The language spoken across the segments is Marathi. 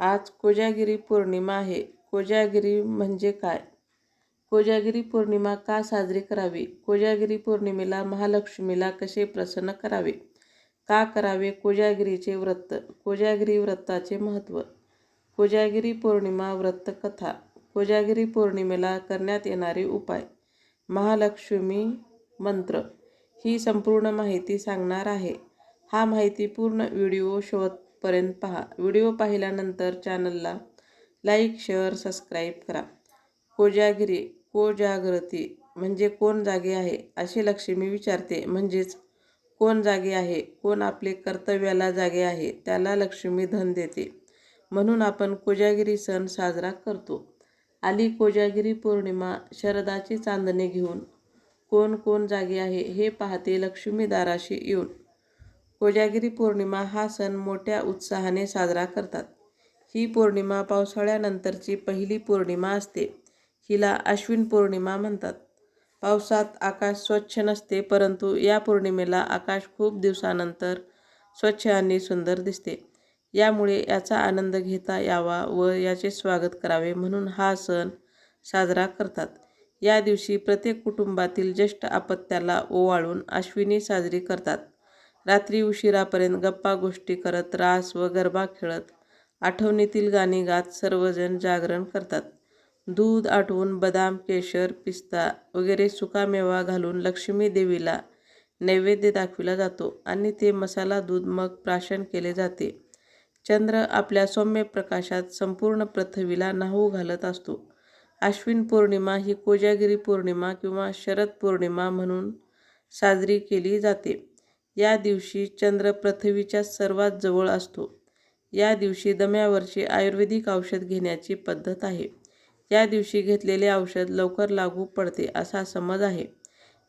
आज कोजागिरी पौर्णिमा आहे. कोजागिरी म्हणजे काय? कोजागिरी पौर्णिमा का साजरी करावी? कोजागिरी पौर्णिमेला महालक्ष्मीला कसे प्रसन्न करावे? का करावे कोजागिरीचे व्रत? कोजागिरी व्रताचे महत्त्व. कोजागिरी पौर्णिमा व्रत कथा. कोजागिरी पौर्णिमेला करण्यात येणारे उपाय. महालक्ष्मी मंत्र. ही संपूर्ण माहिती सांगणार आहे. हा माहितीपूर्ण व्हिडिओ शोध शेवटपर्यंत पहा. व्हिडिओ पाहिल्यानंतर चॅनलला लाईक, शेअर, सबस्क्राईब करा. कोजागिरी कोजागृती म्हणजे कोण जागे आहे, असे लक्ष्मी विचारते. म्हणजेच कोण जागे आहे, कोण आपले कर्तव्याला जागे आहे, त्याला लक्ष्मी धन देते. म्हणून आपण कोजागिरी सण साजरा करतो. आली कोजागिरी पौर्णिमा, शरदाची चांदणे घेऊन कोण कोण जागे आहे, हे पाहते लक्ष्मी दाराशी येऊन. कोजागिरी पौर्णिमा हा सण मोठ्या उत्साहाने साजरा करतात. ही पौर्णिमा पावसाळ्यानंतरची पहिली पौर्णिमा असते. हिला अश्विन पौर्णिमा म्हणतात. पावसात आकाश स्वच्छ नसते, परंतु या पौर्णिमेला आकाश खूप दिवसानंतर स्वच्छ आणि सुंदर दिसते. यामुळे याचा आनंद घेता यावा व याचे स्वागत करावे म्हणून हा सण साजरा करतात. या दिवशी प्रत्येक कुटुंबातील ज्येष्ठ आपत्याला ओवाळून अश्विनी साजरी करतात. रात्री उशिरापर्यंत गप्पा-गोष्टी करत, रास व गरबा खेळत, आठवणीतील गाणी गात सर्वजण जागरण करतात. दूध आटवून बदाम, केशर, पिस्ता वगैरे सुकामेवा घालून लक्ष्मी देवीला नैवेद्य दाखविला जातो आणि ते मसाला दूध मग प्राशन केले जाते. चंद्र आपल्या सौम्य प्रकाशात संपूर्ण पृथ्वीला न्हाऊ घालत असतो. आश्विन पौर्णिमा ही कोजागिरी पौर्णिमा किंवा शरद पौर्णिमा म्हणून साजरी केली जाते. या दिवशी चंद्र पृथ्वीच्या सर्वात जवळ असतो. या दिवशी दम्यावरची आयुर्वेदिक औषध घेण्याची पद्धत आहे. या दिवशी घेतलेले औषध लवकर लागू पडते असा समज आहे.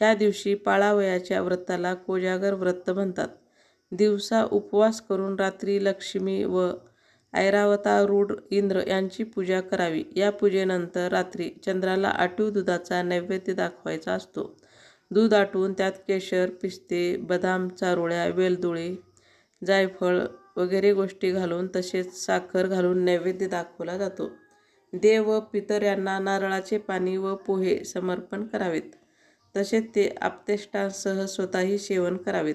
ह्या दिवशी पाळावयाच्या व्रताला कोजागर व्रत म्हणतात. दिवसा उपवास करून रात्री लक्ष्मी व ऐरावतारूढ इंद्र यांची पूजा करावी. या पूजेनंतर रात्री चंद्राला आटीव दुधाचा नैवेद्य दाखवायचा असतो. दूध आटवून त्यात केशर, पिस्ते, बदाम, चारोळ्या, वेलदुळे जायफळ वगैरे गोष्टी घालून तसेच साखर घालून नैवेद्य दाखवला जातो. देव व पितर यांना नारळाचे पाणी व पोहे समर्पण करावेत. तसेच ते आप्तेष्टांसह स्वतःही सेवन करावेत.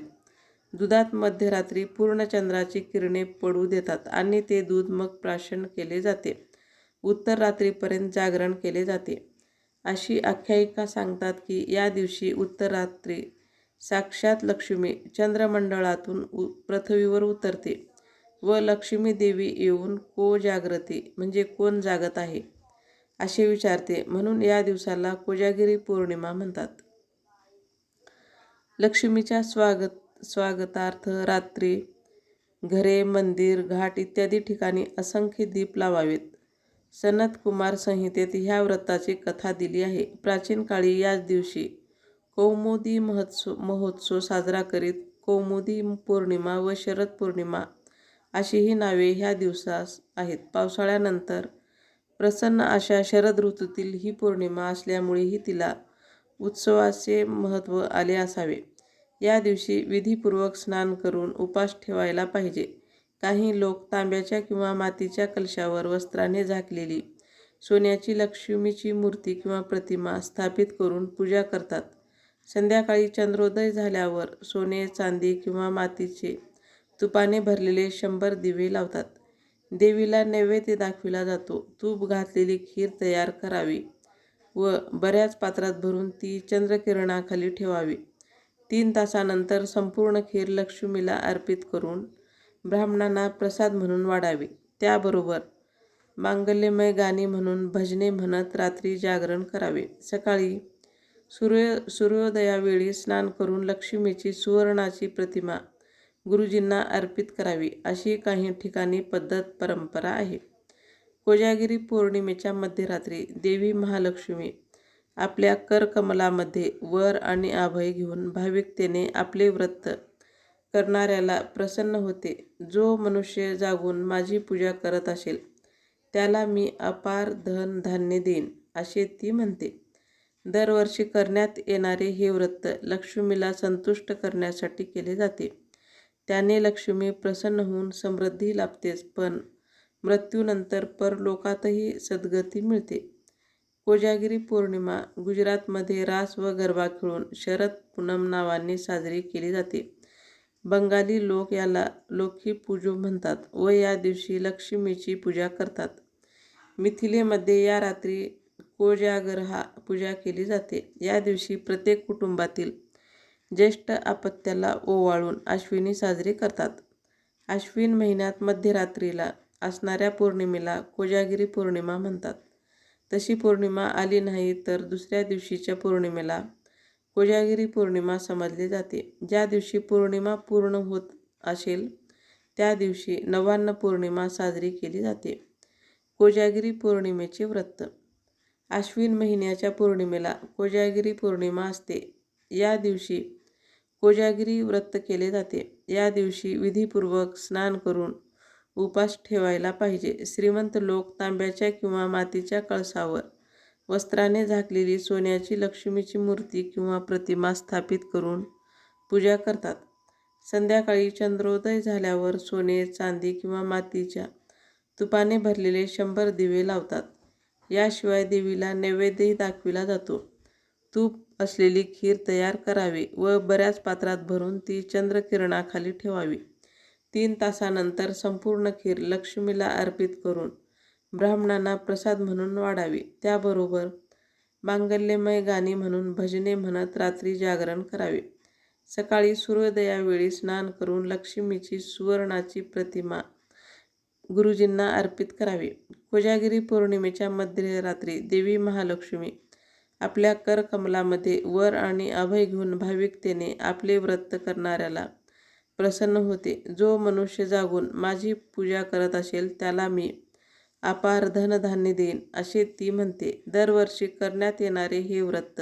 दुधात मध्यरात्री पूर्ण चंद्राची किरणे पडू देतात आणि ते दूध मग प्राशन केले जाते. उत्तर रात्रीपर्यंत जागरण केले जाते. अशी आख्यायिका सांगतात की या दिवशी उत्तरात्री साक्षात लक्ष्मी चंद्रमंडळातून उ पृथ्वीवर उतरते व लक्ष्मी देवी येऊन कोजागरती म्हणजे कोण जागत आहे, असे विचारते. म्हणून या दिवसाला कोजागिरी पौर्णिमा म्हणतात. लक्ष्मीच्या स्वागत स्वागतार्थ रात्री घरे, मंदिर, घाट इत्यादी ठिकाणी असंख्य दीप लावावेत. सनत कुमार संहितेत ह्या व्रताची कथा दिली आहे. प्राचीन काळी याच दिवशी कौमुदी महोत्सव महोत्सव साजरा करीत. कौमुदी पौर्णिमा व शरद पौर्णिमा अशीही नावे ह्या दिवसास आहेत. पावसाळ्यानंतर प्रसन्न अशा शरद ऋतूतील ही पौर्णिमा असल्यामुळेही तिला उत्सवाचे महत्त्व आले असावे. या दिवशी विधीपूर्वक स्नान करून उपास ठेवायला पाहिजे. काही लोक तांब्याच्या किंवा मातीच्या कलशावर वस्त्राने झाकलेली सोन्याची लक्ष्मीची मूर्ती किंवा प्रतिमा स्थापित करून पूजा करतात. संध्याकाळी चंद्रोदय झाल्यावर सोने, चांदी किंवा मातीचे तुपाने भरलेले शंभर दिवे लावतात. देवीला नैवेद्य दाखविला जातो. तूप घातलेली खीर तयार करावी व बऱ्याच पात्रात भरून ती चंद्रकिरणाखाली ठेवावी. तीन तासानंतर संपूर्ण खीर लक्ष्मीला अर्पित करून ब्राह्मणांना प्रसाद म्हणून वाढावी. त्याबरोबर मांगल्यमय गाणी म्हणून भजने म्हणत रात्री जागरण करावे. सकाळी सूर्य सूर्योदयावेळी स्नान करून लक्ष्मीची सुवर्णाची प्रतिमा गुरुजींना अर्पित करावी, अशी काही ठिकाणी पद्धत परंपरा आहे. कोजागिरी पौर्णिमेच्या मध्यरात्री देवी महालक्ष्मी आपल्या करकमलामध्ये वर आणि अभय घेऊन भाविकतेने आपले व्रत करणाऱ्याला प्रसन्न होते. जो मनुष्य जागून माझी पूजा करत असेल, त्याला मी अपार धन धान्य देईन, असे ती म्हणते. दरवर्षी करण्यात येणारे हे व्रत लक्ष्मीला संतुष्ट करण्यासाठी केले जाते. त्याने लक्ष्मी प्रसन्न होऊन समृद्धी लाभतेच, पण मृत्यूनंतर परलोकातही सद्गती मिळते कोजागिरी पौर्णिमा गुजरातमध्ये रास व गरबा खेळून शरद पूनम नावाने साजरी केली जाते बंगाली लोक याला लोकी पूजो म्हणतात व या दिवशी लक्ष्मीची पूजा करतात. मिथिलेमध्ये या रात्री कोजागरहा पूजा केली जाते. या दिवशी प्रत्येक कुटुंबातील ज्येष्ठ अपत्याला ओवाळून अश्विनी साजरी करतात. अश्विन महिन्यात मध्यरात्रीला असणाऱ्या पौर्णिमेला कोजागिरी पौर्णिमा म्हणतात. तशी पौर्णिमा आली नाही तर दुसऱ्या दिवशीच्या पौर्णिमेला कोजागिरी पौर्णिमा समजली जाते. ज्या दिवशी पौर्णिमा पूर्ण होत असेल त्या दिवशी नवान्न पौर्णिमा साजरी केली जाते. कोजागिरी पौर्णिमेचे व्रत. आश्विन महिन्याच्या पौर्णिमेला कोजागिरी पौर्णिमा असते. या दिवशी कोजागिरी व्रत केले जाते. या दिवशी विधीपूर्वक स्नान करून उपास ठेवायला पाहिजे. श्रीमंत लोक तांब्याच्या किंवा मातीच्या कळसावर वस्त्राने झाकलेली सोन्याची लक्ष्मीची मूर्ती किंवा प्रतिमा स्थापित करून पूजा करतात. संध्याकाळी चंद्रोदय झाल्यावर सोने चांदी किंवा मातीच्या तुपाने भरलेले शंभर दिवे लावतात. याशिवाय देवीला नैवेद्यही दाखविला जातो. तूप असलेली खीर तयार करावी व बऱ्याच पात्रात भरून ती चंद्रकिरणाखाली ठेवावी. तीन तासानंतर संपूर्ण खीर लक्ष्मीला अर्पित करून ब्राह्मणांना प्रसाद म्हणून वाढावी. त्याबरोबर मांगल्यमय गाणी म्हणून भजने म्हणत रात्री जागरण करावे. सकाळी सूर्योदयावेळी स्नान करून लक्ष्मीची सुवर्णाची प्रतिमा गुरुजींना अर्पित करावी. कोजागिरी पौर्णिमेच्या मध्यरात्री देवी महालक्ष्मी आपल्या करकमलामध्ये वर आणि अभय घेऊन भाविकतेने आपले व्रत करणाऱ्याला प्रसन्न होते. जो मनुष्य जागून माझी पूजा करत असेल त्याला मी अपार धनधान्य देईन असे ती म्हणते. दरवर्षी करण्यात येणारे हे व्रत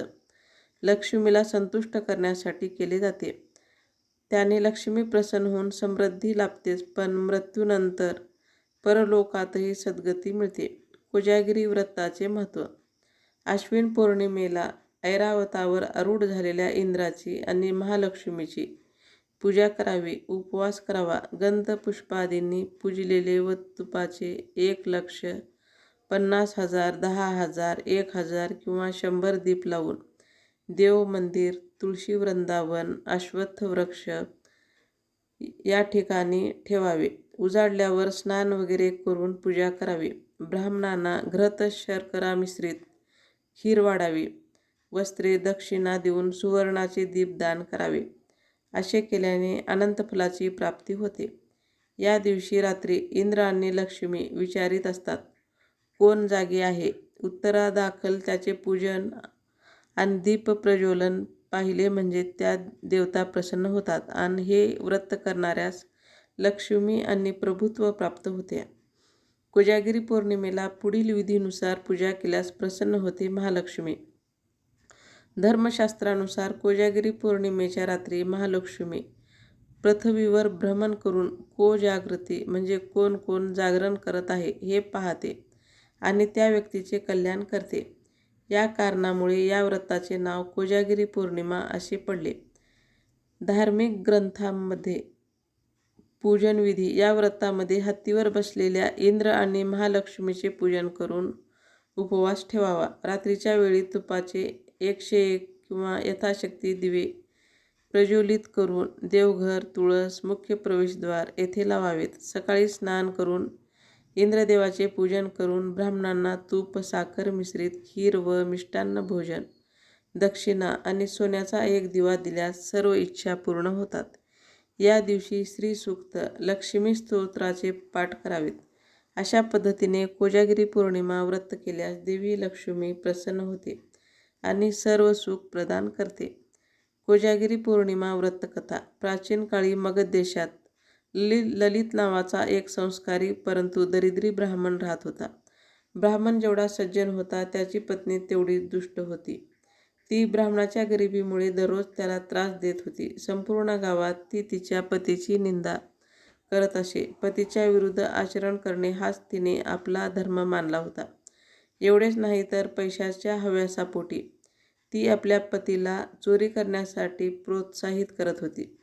लक्ष्मीला संतुष्ट करण्यासाठी केले जाते. त्याने लक्ष्मी प्रसन्न होऊन समृद्धी लाभतेच पण मृत्यूनंतर परलोकातही सद्गती मिळते. कोजागिरी व्रताचे महत्त्व. आश्विन पौर्णिमेला ऐरावतावर आरूढ झालेल्या इंद्राची आणि महालक्ष्मीची पूजा करावी उपवास करावा. गंध पुष्पादींनी पूजलेले व तुपाचे एक लक्ष पन्नास हजार दहा हजार एक हजार किंवा शंभर दीप लावून देव मंदिर तुळशी वृंदावन अश्वत्थ वृक्ष या ठिकाणी ठेवावे. उजाडल्यावर स्नान वगैरे करून पूजा करावी. ब्राह्मणांना घृत शर्करा मिश्रित खीर वाढावी. वस्त्रे दक्षिणा देऊन सुवर्णाचे दीपदान करावे. असे केल्याने अनंत फुलाची प्राप्ती होते. या दिवशी रात्री इंद्र आणि लक्ष्मी विचारित असतात कोण जागे आहे उत्तरादाखल त्याचे पूजन आणि दीप प्रज्वलन पाहिले म्हणजे त्या देवता प्रसन्न होतात आणि हे व्रत करणाऱ्यास लक्ष्मी आणि प्रभुत्व प्राप्त होते. कोजागिरी पौर्णिमेला पुढील विधीनुसार पूजा केल्यास प्रसन्न होते महालक्ष्मी. धर्मशास्त्रानुसार कोजागिरी पौर्णिमेच्या रात्री महालक्ष्मी पृथ्वीवर भ्रमण करून कोजागृती म्हणजे कोण कोण जागरण करत आहे हे पाहते आणि त्या व्यक्तीचे कल्याण करते. या कारणामुळे या व्रताचे नाव कोजागिरी पौर्णिमा असे पडले. धार्मिक ग्रंथांमध्ये पूजनविधी या व्रतामध्ये हत्तीवर बसलेल्या इंद्र आणि महालक्ष्मीचे पूजन करून उपवास ठेवावा. रात्रीच्या वेळी तुपाचे एकशे एक किंवा यथाशक्ती दिवे प्रज्वलित करून देवघर तुळस मुख्य प्रवेशद्वार येथे लावावेत. सकाळी स्नान करून इंद्रदेवाचे पूजन करून ब्राह्मणांना तूप साखर मिश्रित खीर व मिष्टान्न भोजन दक्षिणा आणि सोन्याचा एक दिवा दिल्यास सर्व इच्छा पूर्ण होतात. या दिवशी श्रीसूक्त लक्ष्मी स्तोत्राचे पाठ करावेत. अशा पद्धतीने कोजागिरी पौर्णिमा व्रत केल्यास देवी लक्ष्मी प्रसन्न होते. आणि सर्व सुख प्रदान करते. कोजागिरी पौर्णिमा व्रतकथा. प्राचीन काळी मगध देशात लि ललित नावाचा एक संस्कारी परंतु दरिद्री ब्राह्मण राहत होता. ब्राह्मण जेवढा सज्जन होता त्याची पत्नी तेवढी दुष्ट होती. ती ब्राह्मणाच्या गरिबीमुळे दररोज त्याला त्रास देत होती. संपूर्ण गावात ती तिच्या पतीची निंदा करत असे. पतीच्या विरुद्ध आचरण करणे हाच तिने आपला धर्म मानला होता. एवढेच नाही तर पैशाच्या हव्यासापोटी ती आपल्या पतीला चोरी करण्यासाठी प्रोत्साहित करत होती.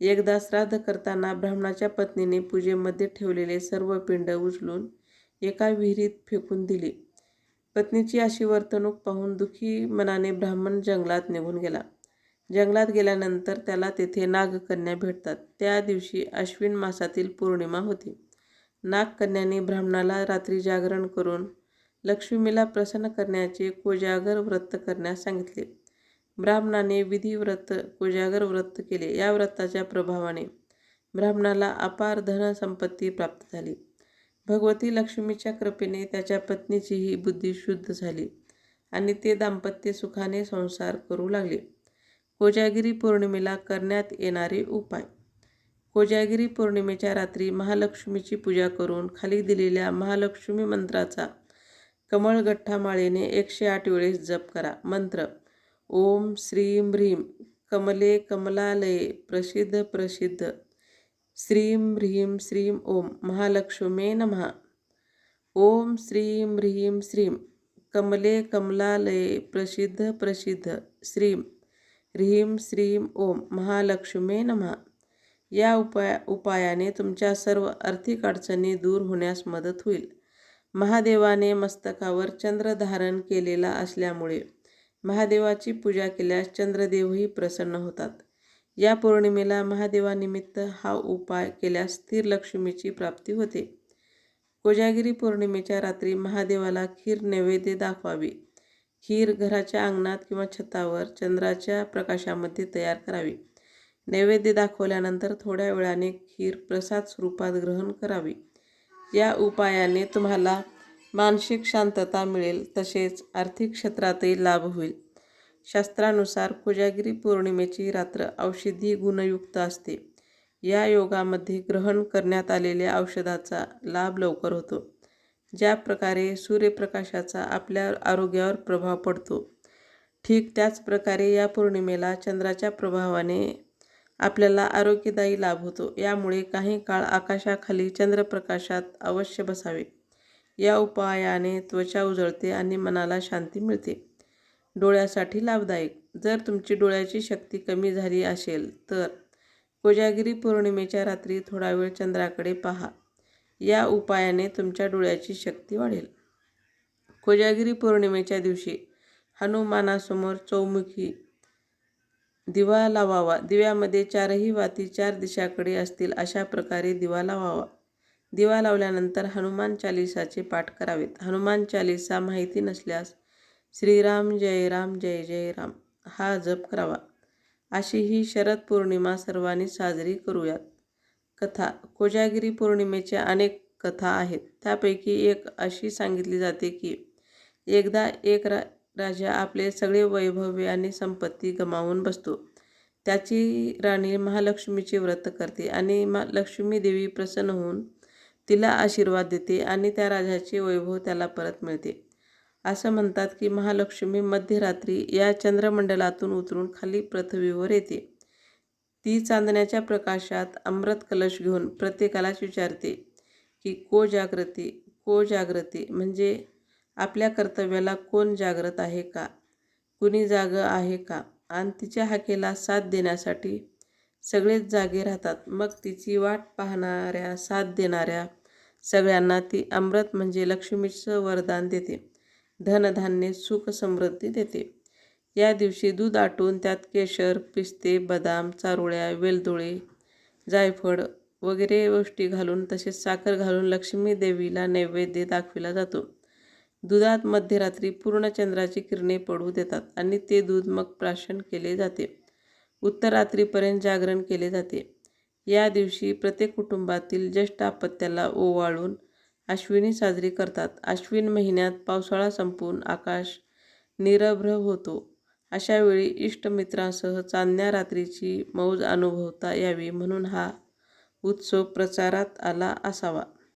एकदा श्राद्ध करताना ब्राह्मणाच्या पत्नीने पूजेमध्ये ठेवलेले सर्व पिंड उचलून एका विहिरीत फेकून दिली. पत्नीची अशी वर्तणूक पाहून दुःखी मनाने ब्राह्मण जंगलात निघून गेला. जंगलात गेल्यानंतर त्याला तेथे नागकन्या भेटतात. त्या दिवशी अश्विन मासातील पौर्णिमा होती. नागकन्याने ब्राह्मणाला रात्री जागरण करून लक्ष्मीला प्रसन्न करण्याचे कोजागर व्रत करण्यास सांगितले. ब्राह्मणाने विधिव्रत कोजागर व्रत केले. या व्रताच्या प्रभावाने ब्राह्मणाला अपार धनसंपत्ती प्राप्त झाली. भगवती लक्ष्मीच्या कृपेने त्याच्या पत्नीचीही बुद्धी शुद्ध झाली आणि ते दाम्पत्य सुखाने संसार करू लागले. कोजागिरी पौर्णिमेला करण्यात येणारे उपाय. कोजागिरी पौर्णिमेच्या रात्री महालक्ष्मीची पूजा करून खाली दिलेल्या महालक्ष्मी मंत्राचा कमळगठ्ठामाळेने एकशे आठ वेळेस जप करा. मंत्र. ओम श्रीम ह्रीम कमले कमलालये. प्रसिद्ध प्रसिद्ध. श्रीं ह्रीं श्रीं ओम. महालक्ष्मे नमः. ओम श्रीं ह्रीं श्रीं. कमले कमलालये. प्रसिद्ध प्रसिद्ध. श्रीं ह्रीं श्रीं ओम. महालक्ष्मे नमः. या उपाय उपायाने तुमच्या सर्व आर्थिक अडचणी दूर होण्यास मदत होईल. महादेवाने मस्तकावर चंद्र धारण केलेला असल्यामुळे महादेवाची पूजा केल्यास चंद्रदेवही प्रसन्न होतात. या पौर्णिमेला महादेवानिमित्त हा उपाय केल्यास स्थिर लक्ष्मीची प्राप्ती होते. कोजागिरी पौर्णिमेच्या रात्री महादेवाला खीर नैवेद्य दाखवावी. खीर घराच्या अंगणात किंवा छतावर चंद्राच्या प्रकाशामध्ये तयार करावी. नैवेद्य दाखवल्यानंतर थोड्या वेळाने खीर प्रसाद स्वरूपात ग्रहण करावी. या उपायाने तुम्हाला मानसिक शांतता मिळेल तसेच आर्थिक क्षेत्रातही लाभ होईल. शास्त्रानुसार कोजागिरी पौर्णिमेची रात्र औषधी गुणयुक्त असते. या योगामध्ये ग्रहण करण्यात आलेल्या औषधाचा लाभ लवकर होतो ज्या प्रकारे सूर्यप्रकाशाचा आपल्या आरोग्यावर प्रभाव पडतो. ठीक त्याच प्रकारे या पौर्णिमेला चंद्राच्या प्रभावाने आपल्याला आरोग्यदायी लाभ होतो. यामुळे काही काळ आकाशाखाली चंद्रप्रकाशात अवश्य बसावे. या उपायाने त्वचा उजळते आणि मनाला शांती मिळते. डोळ्यासाठी लाभदायक. जर तुमची डोळ्याची शक्ती कमी झाली असेल तर कोजागिरी पौर्णिमेच्या रात्री थोडा वेळ चंद्राकडे पहा. या उपायाने तुमच्या डोळ्याची शक्ती वाढेल. कोजागिरी पौर्णिमेच्या दिवशी हनुमानासमोर चौमुखी दिवा लावावा. दिव्यामध्ये चारही वाती चार दिशाकडे असतील अशा प्रकारे दिवा लावावा. दिवा लावल्यानंतर हनुमान चालिसाचे पाठ करावेत. हनुमान चालिसा माहिती नसल्यास श्रीराम जय राम जय जय राम. हा जप करावा. अशी ही शरद पौर्णिमा सर्वांनी साजरी करूयात. कथा. कोजागिरी पौर्णिमेच्या अनेक कथा आहेत. त्यापैकी एक अशी सांगितली जाते की एकदा एक रा राजा आपले सगळे वैभव्य आणि संपत्ती गमावून बसतो. त्याची राणी महालक्ष्मीचे व्रत करते आणि मा लक्ष्मी देवी प्रसन्न होऊन तिला आशीर्वाद देते आणि त्या राजाचे वैभव त्याला परत मिळते. असं म्हणतात की महालक्ष्मी मध्यरात्री या चंद्रमंडलातून उतरून खाली पृथ्वीवर येते. ती चांदण्याच्या प्रकाशात अमृत कलश घेऊन प्रत्येकालाच विचारते की को जागृती? को जागृती? म्हणजे आपल्या कर्तव्याला कोण जागृत आहे का? कुणी जाग आहे का? आणि तिच्या हाकेला साथ देण्यासाठी सगळेच जागे राहतात. मग तिची वाट पाहणाऱ्या साथ देणाऱ्या सगळ्यांना ती अमृत म्हणजे लक्ष्मीचं वरदान देते. धनधान्य सुख समृद्धी देते. या दिवशी दूध आटून त्यात केशर पिस्ते बदाम चारोळ्या वेलदोळे जायफळ वगैरे गोष्टी घालून तसेच साखर घालून लक्ष्मी देवीला नैवेद्य दाखविला जातो. दुधात मध्यरात्री पूर्ण चंद्राची किरणे पडू देतात आणि ते दूध मग प्राशन केले जाते. उत्तरात्रीपर्यंत जागरण केले जाते. या दिवशी प्रत्येक कुटुंबातील ज्येष्ठ आपत्याला ओवाळून अश्विनी साजरी करतात. अश्विन महिन्यात पावसाळा संपून आकाश निरभ्र होतो. अशा वेळी इष्टमित्रांसह चांदण्या रात्रीची मौज अनुभवता यावी म्हणून हा उत्सव प्रचारात आला असावा.